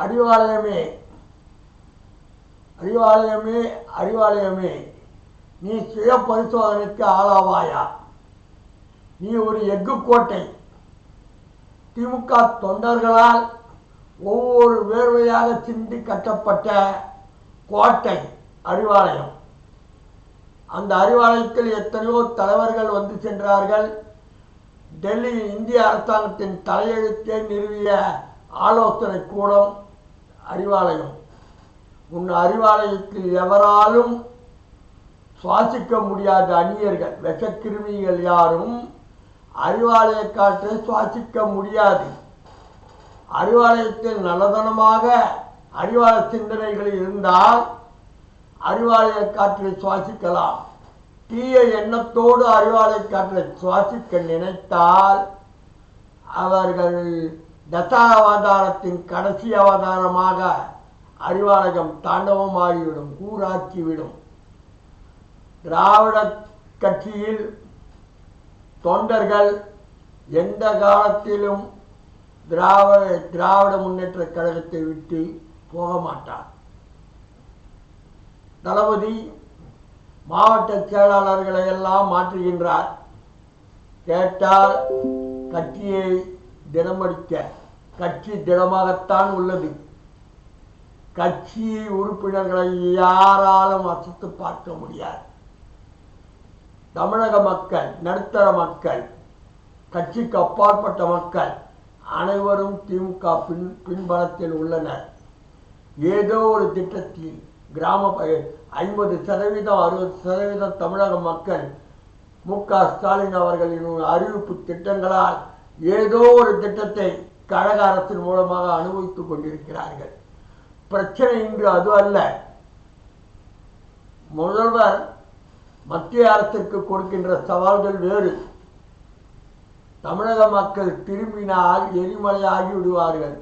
அறிவாலயமே. அறிவாலயமே அறிவாலயமே. நீ சுய பரிசோதனைக்கு ஆளாவாயா? நீ ஒரு எஃகு கோட்டை. திமுக தொண்டர்களால் ஒவ்வொரு வேர்வையாக சிந்தி கட்டப்பட்ட கோட்டை அறிவாலயம். அந்த அறிவாலயத்தில் எத்தனையோ தலைவர்கள் வந்து சென்றார்கள். டெல்லி இந்திய அரசாங்கத்தின் தலையெழுத்தை நிறுவிய ஆலோசனை கூடம் அறிவாலயம். உன் அறிவாலயத்தில் எவராலும் சுவாசிக்க முடியாத அந்நியர்கள் விஷக்கிருமிகள் யாரும் அறிவாலய காற்றை சுவாசிக்க முடியாது. அறிவாலயத்தில் நல்லதனமாக அறிவால சிந்தனைகள் இருந்தால் அறிவாலய காற்றை சுவாசிக்கலாம். தீய எண்ணத்தோடு அறிவாலய காற்றை சுவாசிக்க நினைத்தால் அவர்கள் தசாவதாரத்தின் கடைசி அவதாரமாக அறிவாலயம் தாண்டவமாகிவிடும் கூறாக்கிவிடும் திராவிட கட்சியில் தொண்டர்கள் எந்த காலத்திலும் திராவிட திராவிட முன்னேற்ற கழகத்தை விட்டு போக மாட்டார். தளபதி மாவட்ட செயலாளர்களை எல்லாம் மாற்றுகின்றார். கேட்டால் கட்சியை தினமடிக்க கட்சி திடமாகத்தான் உள்ளது. கட்சி உறுப்பினர்களை யாராலும் அசத்து பார்க்க முடியாது. தமிழக மக்கள் நடுத்தர மக்கள் கட்சிக்கு அப்பாற்பட்ட மக்கள் அனைவரும் திமுக பின் பின்பலத்தில் உள்ளனர். ஏதோ ஒரு திட்டத்தில் கிராம ஐம்பது சதவீதம் அறுபது சதவீதம் தமிழக மக்கள் மு க ஸ்டாலின் அவர்களின் அறிவிப்பு திட்டங்களால் ஏதோ ஒரு திட்டத்தை கழக அரசின் மூலமாக அனுபவித்துக் கொண்டிருக்கிறார்கள். பிரச்சனை இன்று அது அல்ல. முதல்வர் மத்திய அரசிற்கு கொடுக்கின்ற சவால்கள் வேறு. தமிழக மக்கள் திரும்பினால் எரிமலையாகி விடுவார்கள்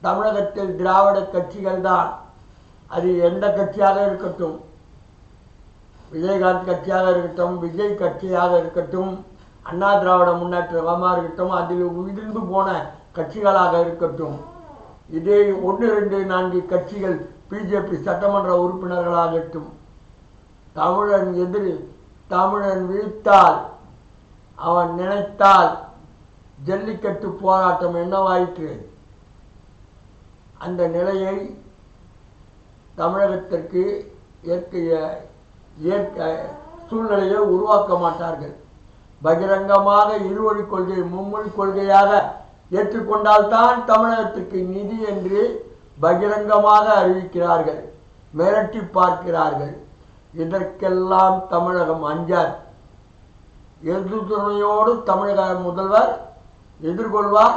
தமிழகத்தில் திராவிட கட்சிகள் தான். அது எந்த கட்சியாக இருக்கட்டும். விஜயகாந்த் கட்சியாக இருக்கட்டும் விஜய் கட்சியாக இருக்கட்டும். அண்ணா திராவிட முன்னேற்றமாக இருக்கட்டும் அதில் உயிர்ந்து போன கட்சிகளாக இருக்கட்டும். இதே ஒன்று ரெண்டு நான்கு கட்சிகள் பிஜேபி சட்டமன்ற உறுப்பினர்களாகட்டும். தமிழன் எதிரி தமிழன் விழித்தால் அவன் நினைத்தால் ஜல்லிக்கட்டு போராட்டம் என்னவாயிற்று? அந்த நிலையை தமிழகத்திற்கு இயற்கைய இயற்கை சூழ்நிலையை உருவாக்க மாட்டார்கள். பகிரங்கமாக இருவழி கொள்கை மும்மொழி கொள்கையாக ஏற்றுக்கொண்டால்தான் தமிழகத்துக்கு நிதி என்று பகிரங்கமாக அறிவிக்கிறார்கள் மிரட்டி பார்க்கிறார்கள். இதற்கெல்லாம் தமிழகம் அஞ்சார். எதிர்த்துணையோடு தமிழக முதல்வர் எதிர்கொள்வார்.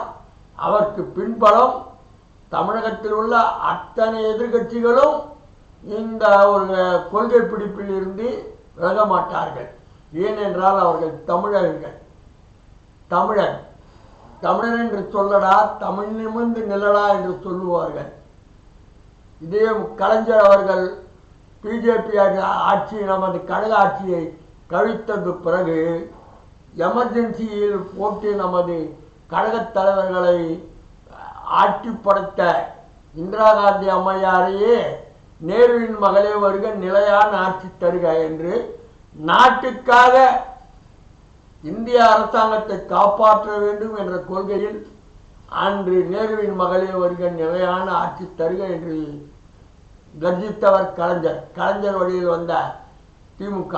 அவருக்கு பின்பலம் தமிழகத்தில் உள்ள அத்தனை எதிர்கட்சிகளும் இந்த ஒரு கொள்கை பிடிப்பில் இருந்து விலக மாட்டார்கள். ஏனென்றால் அவர்கள் தமிழர்கள். தமிழன். தமிழன் என்று சொல்லடா தமிழ் நிமிர்ந்து நில்லடா என்று சொல்லுவார்கள். இதே கலைஞர் அவர்கள் பிஜேபி ஆட்சி நமது கழக ஆட்சியை கழித்தது பிறகு எமர்ஜென்சியில் போட்டு நமது கழகத் தலைவர்களை ஆட்சி படைத்த இந்திரா காந்தி அம்மையாரையே நேருவின் மகளே வருக நிலையான ஆட்சி தருக என்று நாட்டுக்காக இந்திய அரசாங்கத்தை காப்பாற்ற வேண்டும் என்ற கொள்கையில் அன்று நேருவின் மகளே வருக நிலையான ஆட்சி தருக என்று கர்ஜித்தவர் கலைஞர் கலைஞர் வழியில் வந்த திமுக.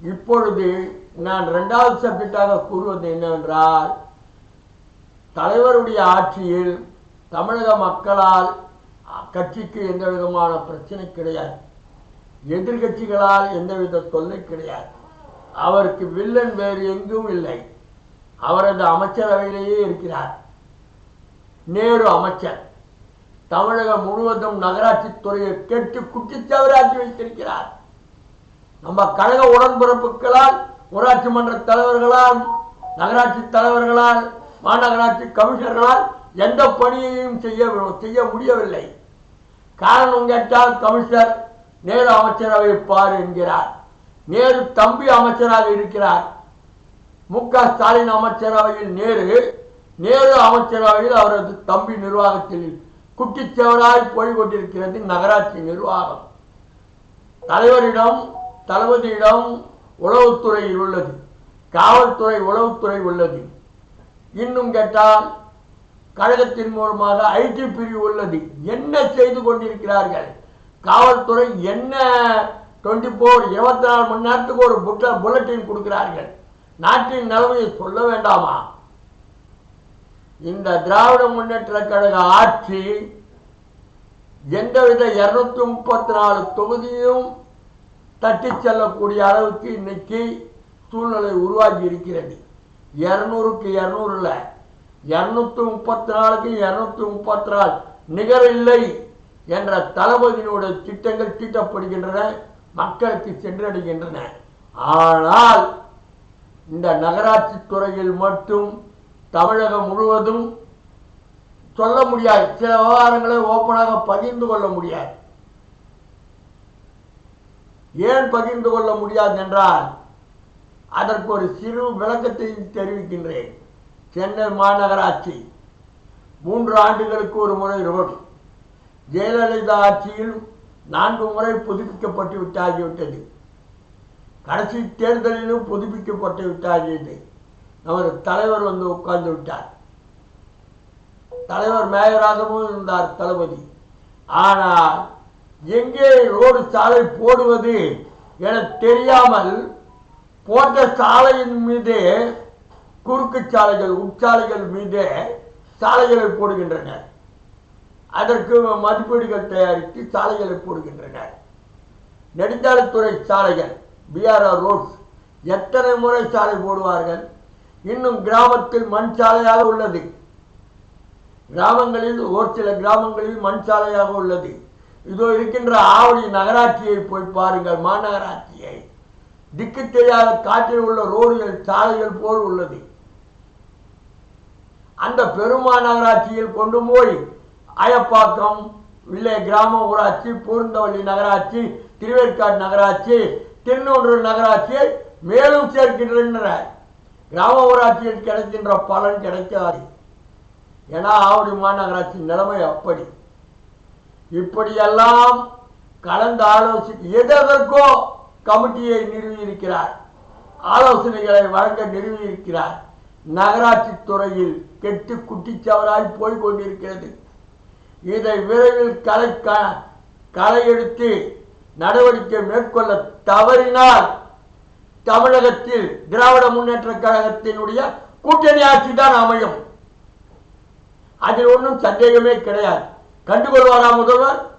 இப்பொழுது நான் இரண்டாவது சப்ஜெக்டாக கூறுவது என்னவென்றால் தலைவருடைய ஆட்சியில் தமிழக மக்களால் கட்சிக்கு எந்த விதமான பிரச்சனை கிடையாது. எதிர்கட்சிகளால் எந்தவித தொல்லை கிடையாது. அவருக்கு வில்லன் வேறு எங்கும் இல்லை. அவரது அமைச்சரவையிலேயே இருக்கிறார். நேரு அமைச்சர். தமிழகம் முழுவதும் நகராட்சி துறையை கெட்டு குட்டிச்சவராக்கி வைத்திருக்கிறார். நம்ம கழக உடன்பிறப்புகளால் ஊராட்சி மன்ற தலைவர்களால் நகராட்சி தலைவர்களால் மாநகராட்சி கமிஷனர்களால் எந்த பணியையும் செய்ய செய்ய முடியவில்லை. காரணம் கேட்டால் கமிஷனர் நேரு அமைச்சரவை பார் என்கிறார். நேரு தம்பி அமைச்சராக இருக்கிறார். மு க ஸ்டாலின் அமைச்சரவையில் நேரு நேரு அமைச்சரவையில் அவரது தம்பி நிர்வாகத்தில் குட்டிச்சவராய் போய் கொண்டிருக்கிறது நகராட்சி நிர்வாகம். தலைவரிடம் தளபதியிடம் உளவுத்துறை உள்ளது. காவல்துறை உளவுத்துறை உள்ளது. இன்னும் கேட்டால் கழகத்தின் மூலமாக ஐடி பிரிவு உள்ளது. என்ன செய்து கொண்டிருக்கிறார்கள்? காவல்துறை என்ன டுவெண்ட்டி ஃபோர் இருபத்தி நாலு மணி நேரத்துக்கு ஒரு புட்ட புல்லட்டின் கொடுக்கிறார்கள். நாட்டின் நிலைமையை சொல்ல வேண்டாமா? இந்த திராவிட முன்னேற்ற கழக ஆட்சி எந்தவித இருநூத்தி முப்பத்தி நாலு தொகுதியும் தட்டி செல்லக்கூடிய அளவுக்கு இன்னைக்கு சூழ்நிலை உருவாகி இருக்கிறது. இருநூறுக்கு இருநூறுல இருநூத்தி முப்பத்தி நாலுக்கு இருநூத்தி முப்பத்தி நாலு. நிகர் இல்லை என்ற தளபதியினுடைய திட்டங்கள் தீட்டப்படுகின்றன மக்களுக்கு சென்றடைகின்றன. ஆனால் இந்த நகராட்சி துறையில் மட்டும் தமிழகம் முழுவதும் சொல்ல முடியாது. சில விவகாரங்களை ஓப்பனாக பகிர்ந்து கொள்ள முடியாது. ஏன் பகிர்ந்து கொள்ள முடியாது என்றால் அதற்கு ஒரு சிறு விளக்கத்தை தெரிவிக்கின்றேன். சென்னை மாநகராட்சி மூன்று ஆண்டுகளுக்கு ஒரு முறை ரோடு. ஜெயலலிதா ஆட்சியில் நான்கு முறை புதுப்பிக்கப்பட்டு விட்டாகிவிட்டது. கடைசி தேர்தலிலும் புதுப்பிக்கப்பட்டு விட்டாகியது. நமது தலைவர் வந்து உட்கார்ந்து விட்டார். தலைவர் மேயராகவும் இருந்தார் தளபதி. ஆனால் எங்கே ரோடு சாலை போடுவது என தெரியாமல் போட்ட சாலையின் மீது குறுக்கு சாலைகள் உட்சாலைகள் மீது சாலைகளை போடுகின்றனர். அதற்கு மதிப்பீடுகள் தயாரித்து சாலைகளை போடுகின்றனர். நெடுஞ்சாலைத்துறை சாலைகள் பிஆர்ஆர் ரோட்ஸ் எத்தனை முறை சாலை போடுவார்கள்? இன்னும் கிராமத்தில் மண் சாலையாக உள்ளது. கிராமங்களில் ஒரு சில கிராமங்களில் மண் சாலையாக உள்ளது. இதோ இருக்கின்ற ஆவடி நகராட்சியை போய் பாருங்கள் மாநகராட்சியை. திக்கு தெரியாத காற்றில் உள்ள ரோடுகள் சாலைகள் போல் உள்ளது. அந்த பெருமாநகராட்சியில் கொண்டு போய் அயப்பாக்கம் வில்லே கிராம ஊராட்சி பூர்ந்தவள்ளி நகராட்சி திருவேற்காடு நகராட்சி திருநூறு நகராட்சியை மேலும் சேர்க்கின்றனர் கிராம ஊராட்சியில் கிடைக்கின்ற பலன் கிடைக்காது. ஏன்னா ஆவடி மாநகராட்சி நிலைமை அப்படி. இப்படியெல்லாம் கலந்து ஆலோசி எதற்கோ கமிட்டியை நிறுவியிருக்கிறார். ஆலோசனைகளை வழங்க நிறுவியிருக்கிறார். நகராட்சி துறையில் கெட்டு குட்டிச்சவராய் போய் கொண்டிருக்கிறது. இதை விரைவில் களை க- களை எடுத்து நடவடிக்கை மேற்கொள்ள தவறினால் தமிழகத்தில் திராவிட முன்னேற்ற கழகத்தினுடைய கூட்டணி ஆட்சி தான் அமையும். அதில் ஒன்றும் சந்தேகமே கிடையாது. கண்டுகொள்வாரா முதல்வர்?